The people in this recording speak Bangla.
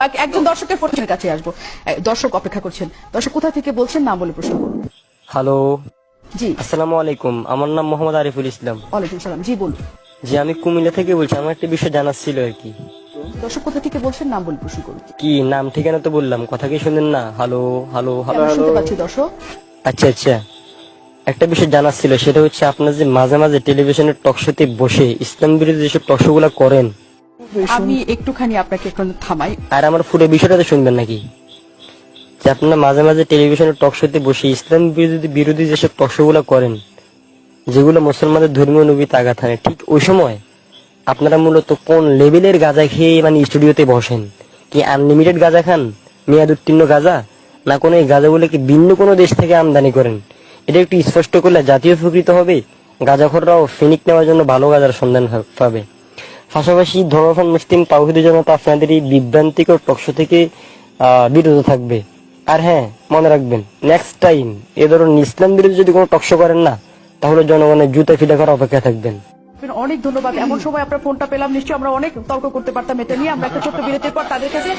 এক- একজন দর্শকের ফোনের কাছে আসব। দর্শক অপেক্ষা করছেন। দর্শক কোথা থেকে বলছেন নাম বলে প্রশ্ন করুন। হ্যালো। জি। আসসালামু আলাইকুম। আমার নাম মোহাম্মদ আরিফুল ইসলাম। ওয়ালাইকুম সালাম। জি বলুন। জি আমি কুমিল্লা থেকে বলছি। আমার একটা বিষয় জানার ছিল আর কি। দর্শক কোথা থেকে বলছেন নাম বলে প্রশ্ন করুন। কি নাম ঠিকানা তো বললাম। কথা কি শুনেন না? হ্যালো হ্যালো হ্যালো শুনতে পাচ্ছি দর্শক? আচ্ছা আচ্ছা। একটা বিষয় জানার ছিল। সেটা হচ্ছে আপনার যে মাঝে মাঝে টেলিভিশনের টকশোতে বসে ইসলাম বিরোধী যেসব টকশো গুলা করেন আমি একটুখানি আপনাকে একটু থামাই। আর আমার পুরো বিষয়টা তো শুনবেন নাকি? যে আপনারা মাঝে মাঝে টেলিভিশনে টক টকশোতে বসে ইসলাম বিরোধী বিরোধী যেসব টকশো গুলা করেন যেগুলো মুসলমানদের ধর্মীয় নবীতে আঘাত হানে ঠিক ওই সময় আপনারা মূলত কোন লেভেলের গাঁজা খেয়ে মানে স্টুডিওতে বসেন? কি আনলিমিটেড গাঁজা খান মেয়াদ উত্তীর্ণ গাঁজা না কোনো এই গাঁজাগুলোকে ভিন্ন কোনো দেশ থেকে আমদানি করেন? এটা একটু স্পষ্ট করলে জাতীয় উপকৃত হবে গাঁজাখররাও ফিনিক নেওয়ার জন্য ভালো গাঁজার সন্ধান পাবে। পাশাপাশি ধর্মফান মুসলিম তাওহিদের জনতা আপনাদের এই বিভ্রান্তিকর পক্ষ থেকে বিরত থাকবে। আর হ্যাঁ মনে রাখবেন নেক্সট টাইম এ ধরনের ইসলাম বিরোধী যদি কোনো টকশো করেন না, তাহলে জনগণের জুতা ফিটা করার অপেক্ষা থাকবেন। অনেক ধন্যবাদ। এমন সময় আপনার ফোনটা পেলাম, নিশ্চয়ই আমরা অনেক তর্ক করতে পারতাম, এটা নিয়ে আমরা একটা ছোট্ট বিরতির পর তাদের কাছে